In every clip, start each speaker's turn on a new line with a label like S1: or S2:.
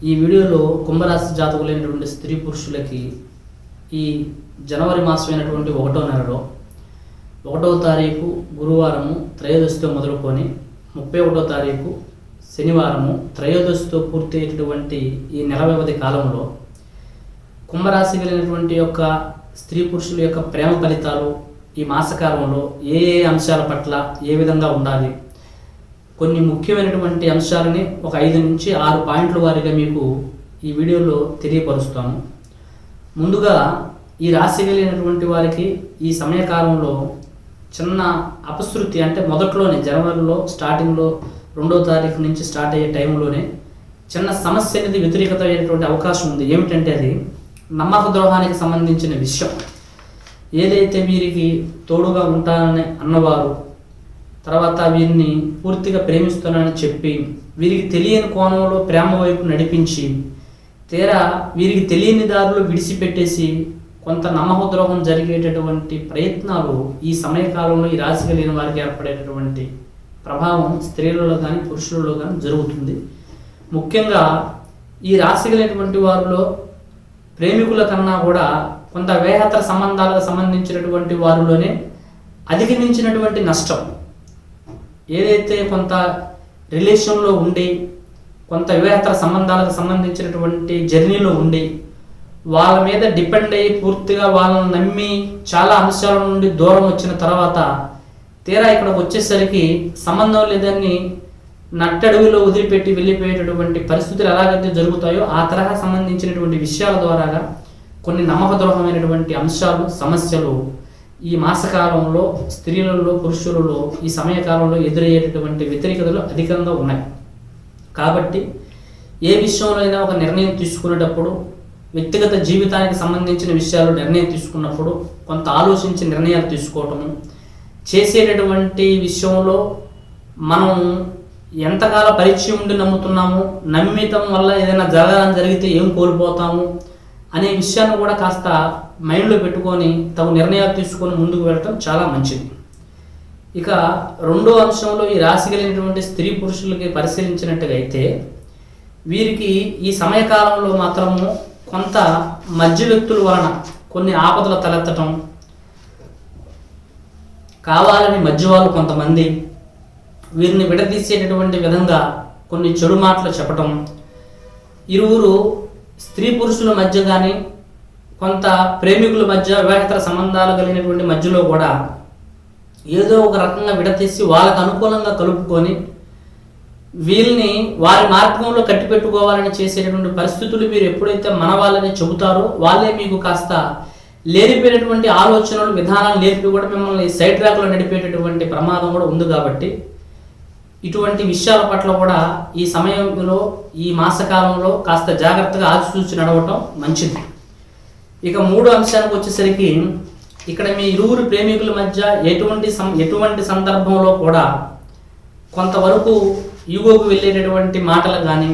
S1: ఈ వీడియోలో కుంభరాశి జాతకులైనటువంటి స్త్రీ పురుషులకి ఈ జనవరి మాసమైనటువంటి ఒకటో నెలలో ఒకటో తారీఖు గురువారము త్రయోదశితో మొదలుకొని ముప్పై ఒకటో తారీఖు శనివారము త్రయోదశితో పూర్తయ్యేటటువంటి ఈ నెల వ్యవధి కాలంలో కుంభరాశి కలిగినటువంటి యొక్క స్త్రీ పురుషుల యొక్క ప్రేమ ఫలితాలు ఈ మాసకాలంలో ఏ ఏ అంశాల పట్ల ఏ విధంగా ఉండాలి? కొన్ని ముఖ్యమైనటువంటి అంశాలని ఒక ఐదు నుంచి ఆరు పాయింట్ల వారిగా మీకు ఈ వీడియోలో తెలియపరుస్తాను ముందుగా ఈ రాశి కలిగినటువంటి వారికి ఈ సమయకాలంలో చిన్న అపశృతి అంటే మొదట్లోనే జనవరిలో స్టార్టింగ్లో రెండో తారీఖు నుంచి స్టార్ట్ అయ్యే టైంలోనే చిన్న సమస్య అనేది వ్యతిరేకత అయ్యేటువంటి అవకాశం ఉంది. ఏమిటంటే అది నమ్మక ద్రోహానికి సంబంధించిన విషయం. ఏదైతే వీరికి తోడుగా ఉంటానని అన్నవారు తర్వాత వీరిని పూర్తిగా ప్రేమిస్తున్నానని చెప్పి వీరికి తెలియని కోణంలో ప్రేమ వైపు నడిపించి తీరా వీరికి తెలియని దారిలో విడిచిపెట్టేసి కొంత నమహద్రోహం జరిగేటటువంటి ప్రయత్నాలు ఈ సమయకాలంలో ఈ రాశి కలిగిన వారికి ఏర్పడేటటువంటి ప్రభావం స్త్రీలలో కానీ పురుషులలో కానీ జరుగుతుంది. ముఖ్యంగా ఈ రాశి కలిగినటువంటి వారిలో ప్రేమికుల కన్నా కూడా కొంత వేహతర సంబంధాలకు సంబంధించినటువంటి వారిలోనే అధిగమించినటువంటి నష్టం. ఏదైతే కొంత రిలేషన్లో ఉండి కొంత వివాహేతర సంబంధాలకు సంబంధించినటువంటి జర్నీలో ఉండి వాళ్ళ మీద డిపెండ్ అయ్యి పూర్తిగా వాళ్ళని నమ్మి చాలా అంశాల నుండి దూరం వచ్చిన తర్వాత తీరా ఇక్కడికి వచ్చేసరికి సంబంధం లేదని నట్టడుగులో వదిలిపెట్టి వెళ్ళిపోయేటటువంటి పరిస్థితులు ఎలాగైతే జరుగుతాయో ఆ తరహా సంబంధించినటువంటి విషయాల ద్వారాగా కొన్ని నమ్మకద్రోహమైనటువంటి అంశాలు సమస్యలు ఈ మాసకాలంలో స్త్రీలలో పురుషులలో ఈ సమయకాలంలో ఎదురయ్యేటటువంటి వ్యతిరేకతలు అధికంగా ఉన్నాయి. కాబట్టి ఏ విషయంలో అయినా ఒక నిర్ణయం తీసుకునేటప్పుడు వ్యక్తిగత జీవితానికి సంబంధించిన విషయాలు నిర్ణయం తీసుకున్నప్పుడు కొంత ఆలోచించి నిర్ణయాలు తీసుకోవటము చేసేటటువంటి విషయంలో మనం ఎంతకాల పరిచయం ఉండి నమ్ముతున్నాము నమ్మితం వల్ల ఏదైనా జరగాలని జరిగితే ఏం కోల్పోతాము అనే విషయాన్ని కూడా కాస్త మైండ్లో పెట్టుకొని తగు నిర్ణయాలు తీసుకొని ముందుకు వెళ్ళటం చాలా మంచిది. ఇక రెండో అంశంలో ఈ రాశి కలిగినటువంటి స్త్రీ పురుషులకి పరిశీలించినట్టుగా అయితే వీరికి ఈ సమయకాలంలో మాత్రము కొంత మధ్య వ్యక్తుల వలన కొన్ని ఆపదలు తలెత్తటం కావాలని మధ్యవాళ్ళు కొంతమంది వీరిని విడదీసేటటువంటి విధంగా కొన్ని చెడు మాటలు చెప్పటం ఇరువురు స్త్రీ పురుషుల మధ్య కానీ కొంత ప్రేమికుల మధ్య వివాహేతర సంబంధాలు కలిగినటువంటి మధ్యలో కూడా ఏదో ఒక రకంగా విడతీసి వాళ్ళకు అనుకూలంగా కలుపుకొని వీళ్ళని వారి మార్గంలో కట్టిపెట్టుకోవాలని చేసేటటువంటి పరిస్థితులు మీరు ఎప్పుడైతే మన వాళ్ళని చెబుతారో వాళ్ళే మీకు కాస్త లేనిపోయినటువంటి ఆలోచనలు విధానాలు నేర్పి కూడా మిమ్మల్ని సైడ్ ట్రాక్లో నడిపేటటువంటి ప్రమాదం కూడా ఉంది కాబట్టి ఇటువంటి విషయాల పట్ల కూడా ఈ సమయంలో ఈ మాసకాలంలో కాస్త జాగ్రత్తగా ఆచితూచి నడవటం మంచిది. ఇక మూడు అంశానికి వచ్చేసరికి ఇక్కడ మీ ఇరువురు ప్రేమికుల మధ్య ఎటువంటి సం ఎటువంటి సందర్భంలో కూడా కొంతవరకు ఈగోకు వెళ్ళేటటువంటి మాటలు కానీ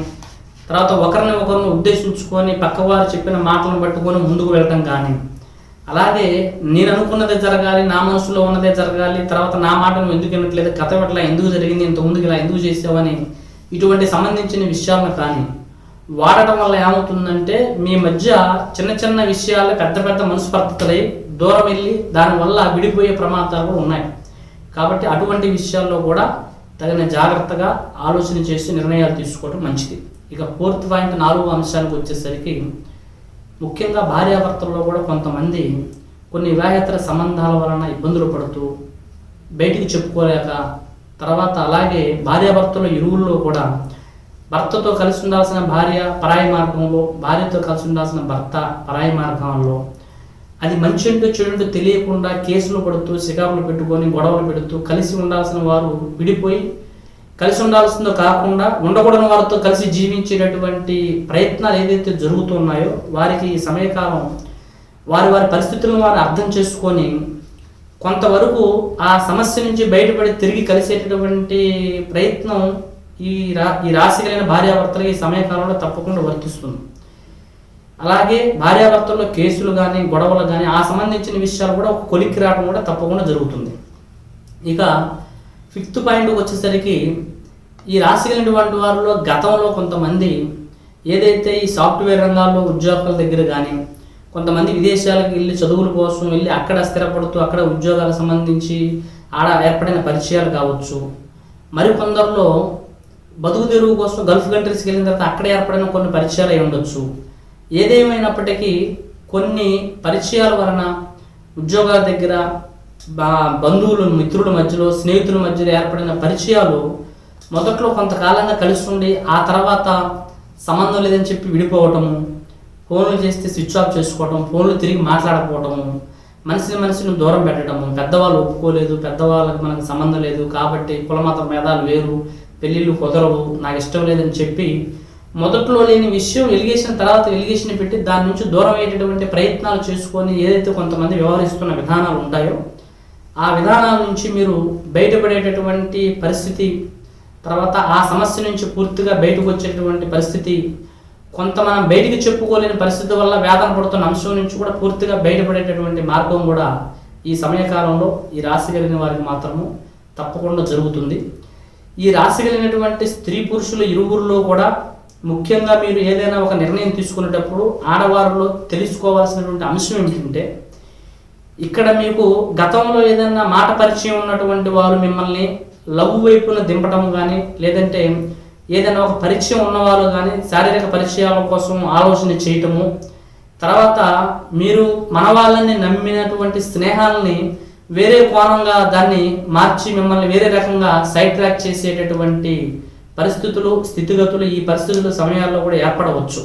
S1: తర్వాత ఒకరిని ఒకరిని ఉద్దేశించుకొని పక్కవారు చెప్పిన మాటలను పట్టుకొని ముందుకు వెళ్ళటం కానీ అలాగే నేను అనుకున్నదే జరగాలి నా మనసులో ఉన్నదే జరగాలి తర్వాత నా మాటను ఎందుకు వినట్లేదు కథ ఇట్లా ఎందుకు జరిగింది ఇంత ముందుకు ఇలా ఎందుకు చేసావని ఇటువంటి సంబంధించిన విషయాలను కానీ వాడటం వల్ల ఏమవుతుందంటే మీ మధ్య చిన్న చిన్న విషయాలు పెద్ద పెద్ద మనస్పర్ధతలై దూరం వెళ్ళి దానివల్ల విడిపోయే ప్రమాదాలు కూడా ఉన్నాయి. కాబట్టి అటువంటి విషయాల్లో కూడా తగిన జాగ్రత్తగా ఆలోచన చేసి నిర్ణయాలు తీసుకోవడం మంచిది. ఇక ఫోర్త్ పాయింట్ నాలుగో అంశానికి వచ్చేసరికి ముఖ్యంగా భార్యాభర్తల్లో కూడా కొంతమంది కొన్ని వివాహేతర సంబంధాల వలన ఇబ్బందులు పడుతూ బయటికి చెప్పుకోలేక తర్వాత అలాగే భార్యాభర్తల ఇరువుల్లో కూడా భర్తతో కలిసి ఉండాల్సిన భార్య పరాయి మార్గంలో భార్యతో కలిసి ఉండాల్సిన భర్త పరాయి మార్గంలో. అది మంచి ఏంటో చెడు తెలియకుండా కేసులు పడుతూ శికాకులు పెట్టుకొని గొడవలు పెడుతూ కలిసి ఉండాల్సిన వారు విడిపోయి కలిసి ఉండాల్సిందో కాకుండా ఉండకూడని వారితో కలిసి జీవించేటటువంటి ప్రయత్నాలు ఏదైతే జరుగుతున్నాయో వారికి ఈ సమయకాలం వారి వారి పరిస్థితులను వారు అర్థం చేసుకొని కొంతవరకు ఆ సమస్య నుంచి బయటపడి తిరిగి కలిసేటటువంటి ప్రయత్నం ఈ రా ఈ రాశి కలిగిన భార్యాభర్తలకు ఈ సమయకాలంలో తప్పకుండా వర్తిస్తుంది. అలాగే భార్యాభర్తల్లో కేసులు కానీ గొడవలు కానీ ఆ సంబంధించిన విషయాలు కూడా ఒక కొలిక్కి రావడం కూడా తప్పకుండా జరుగుతుంది. ఇక ఫిఫ్త్ పాయింట్కి వచ్చేసరికి ఈ రాశి కలిగినటువంటి వారిలో గతంలో కొంతమంది ఏదైతే ఈ సాఫ్ట్వేర్ రంగాల్లో ఉద్యోగాల దగ్గర కానీ కొంతమంది విదేశాలకు వెళ్ళి చదువుల కోసం వెళ్ళి అక్కడ స్థిరపడుతూ అక్కడ ఉద్యోగాలకు సంబంధించి ఆడ ఏర్పడిన పరిచయాలు కావచ్చు. మరికొందరిలో బతుకు తెరువు కోసం గల్ఫ్ కంట్రీస్కి వెళ్ళిన తర్వాత అక్కడ ఏర్పడిన కొన్ని పరిచయాలు అయి ఉండొచ్చు. ఏదేమైనప్పటికీ కొన్ని పరిచయాల వలన ఉద్యోగాల దగ్గర బా- బంధువులు మిత్రుల మధ్యలో స్నేహితుల మధ్యలో ఏర్పడిన పరిచయాలు మొదట్లో కొంతకాలంగా కలిసి ఉండి ఆ తర్వాత సంబంధం లేదని చెప్పి విడిపోవటము ఫోన్లు చేస్తే స్విచ్ ఆఫ్ చేసుకోవటం ఫోన్లు తిరిగి మాట్లాడకపోవటము మనిషిని మనిషిని దూరం పెట్టడము. పెద్దవాళ్ళు ఒప్పుకోలేదు పెద్దవాళ్ళకి మనకు సంబంధం లేదు కాబట్టి కులమత భేదాలు వేరు. పెళ్ళిళ్ళు కుదరవు నాకు ఇష్టం లేదని చెప్పి మొదట్లో లేని విషయం ఎలిగేషన్ తర్వాత ఎలిగేషన్ పెట్టి దాని నుంచి దూరం అయ్యేటటువంటి ప్రయత్నాలు చేసుకొని ఏదైతే కొంతమంది వ్యవహరిస్తున్న విధానాలు ఉంటాయో ఆ విధానాల నుంచి మీరు బయటపడేటటువంటి పరిస్థితి తర్వాత ఆ సమస్య నుంచి పూర్తిగా బయటకు వచ్చేటటువంటి పరిస్థితి కొంత మనం బయటికి చెప్పుకోలేని పరిస్థితి వల్ల వేదన పడుతున్న అంశం నుంచి కూడా పూర్తిగా బయటపడేటటువంటి మార్గం కూడా ఈ సమయకాలంలో ఈ రాశి కలిగిన వారికి మాత్రము తప్పకుండా జరుగుతుంది. ఈ రాశి కలిగినటువంటి స్త్రీ పురుషులు ఇరువురిలో కూడా ముఖ్యంగా మీరు ఏదైనా ఒక నిర్ణయం తీసుకునేటప్పుడు ఆడవారిలో తెలుసుకోవాల్సినటువంటి అంశం ఏమిటంటే ఇక్కడ మీకు గతంలో ఏదైనా మాట పరిచయం ఉన్నటువంటి వారు మిమ్మల్ని లవ్ వైపున దింపడం కానీ లేదంటే ఏదైనా ఒక పరిచయం ఉన్నవారు కానీ శారీరక పరిచయాల కోసం ఆలోచన చేయటము తర్వాత మీరు మన వాళ్ళని నమ్మినటువంటి స్నేహాలని వేరే కోణంగా దాన్ని మార్చి మిమ్మల్ని వేరే రకంగా సైడ్ ట్రాక్ చేసేటటువంటి పరిస్థితులు స్థితిగతులు ఈ పరిస్థితుల సమయాల్లో కూడా ఏర్పడవచ్చు.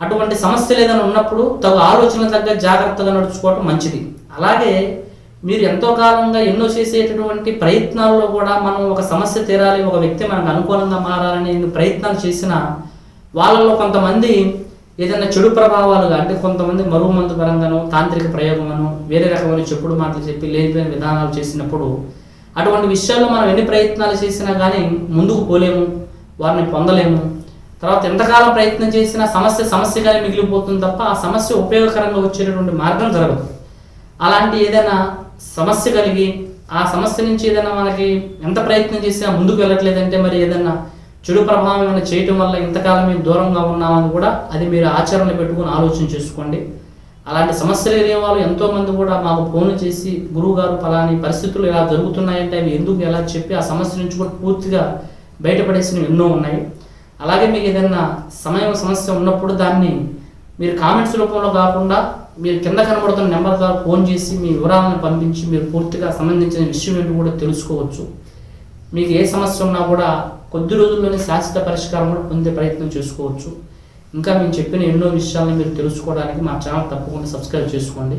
S1: అటువంటి సమస్యలు ఏదైనా ఉన్నప్పుడు తగు ఆలోచన తగ్గ జాగ్రత్తగా నడుచుకోవటం మంచిది. అలాగే మీరు ఎంతో కాలంగా ఎన్నో చేసేటటువంటి ప్రయత్నాల్లో కూడా మనం ఒక సమస్య తీరాలి ఒక వ్యక్తి మనకు అనుకూలంగా మారాలని ప్రయత్నాలు చేసిన వాళ్ళలో కొంతమంది ఏదైనా చెడు ప్రభావాలుగా అంటే కొంతమంది మరుగు మందు పరంగానో తాంత్రిక ప్రయోగమను వేరే రకమైన చెప్పుడు మాటలు చెప్పి లేనిపోయిన విధానాలు చేసినప్పుడు అటువంటి విషయాల్లో మనం ఎన్ని ప్రయత్నాలు చేసినా కానీ ముందుకు పోలేము వారిని పొందలేము. తర్వాత ఎంతకాలం ప్రయత్నం చేసినా సమస్య సమస్యగానే మిగిలిపోతుంది తప్ప ఆ సమస్య ఉపయోగకరంగా వచ్చేటటువంటి మార్గం జరగదు. అలాంటి ఏదైనా సమస్య కలిగి ఆ సమస్య నుంచి ఏదైనా మనకి ఎంత ప్రయత్నం చేసినా ముందుకు వెళ్ళట్లేదంటే మరి ఏదైనా చెడు ప్రభావం ఏమైనా చేయటం వల్ల ఇంతకాలం మేము దూరంగా ఉన్నామని కూడా అది మీరు ఆచరణ పెట్టుకుని ఆలోచన చేసుకోండి. అలాంటి సమస్యలు లేని వాళ్ళు ఎంతోమంది కూడా మాకు ఫోన్ చేసి గురువు గారు ఫలాని పరిస్థితులు ఇలా జరుగుతున్నాయంటే అవి ఎందుకు ఎలా చెప్పి ఆ సమస్య నుంచి కూడా పూర్తిగా బయటపడేసినవి ఎన్నో ఉన్నాయి. అలాగే మీకు ఏదైనా సమయం సమస్య ఉన్నప్పుడు దాన్ని మీరు కామెంట్స్ రూపంలో కాకుండా మీరు కింద కనబడుతున్న నెంబర్ ద్వారా ఫోన్ చేసి మీ వివరాలను పంపించి మీరు పూర్తిగా సంబంధించిన విషయం ఏంటి కూడా తెలుసుకోవచ్చు. మీకు ఏ సమస్య ఉన్నా కూడా కొద్ది రోజుల్లోనే శాశ్వత పరిష్కారం కూడా పొందే ప్రయత్నం చేసుకోవచ్చు. ఇంకా మేము చెప్పిన ఎన్నో విషయాలను మీరు తెలుసుకోవడానికి మా ఛానల్ తప్పకుండా సబ్స్క్రైబ్ చేసుకోండి.